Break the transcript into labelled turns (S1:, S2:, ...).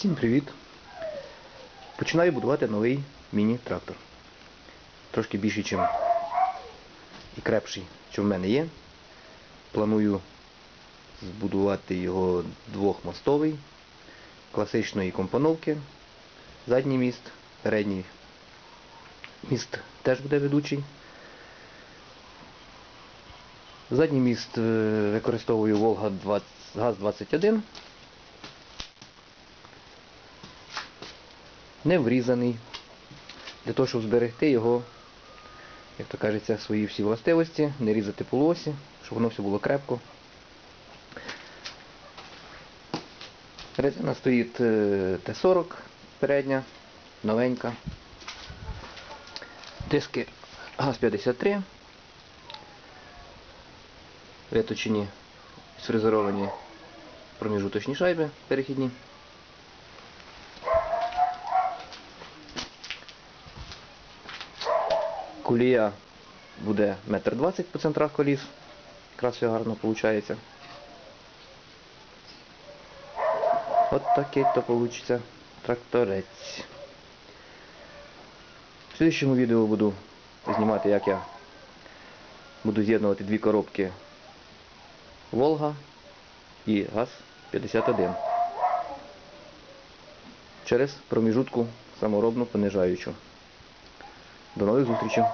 S1: Всім привіт! Починаю будувати новий міні-трактор. Трошки більший, ніж і крепший, що в мене є. Планую збудувати його двохмостовий, класичної компоновки. Задній міст, передній міст теж буде ведучий. Задній міст е, використовую Волга 20, ГАЗ-21. Не врізаний. Для того, щоб зберегти його, як то кажеться, свої всі властивості, не різати полосі, щоб воно все було крепко. Резина стоїть е, Т-40 передня, новенька. Диски ГАЗ-53. Виточені, сфрезеровані проміжуточні шайби перехідні. Кулія буде метр двадцять по центрах коліс. Якраз все гарно виходить. От такий то вийде тракторець. В слідчому відео буду знімати, як я буду з'єднувати дві коробки Волга і ГАЗ-51 через проміжутку саморобну понижаючу. До нових зустрічей!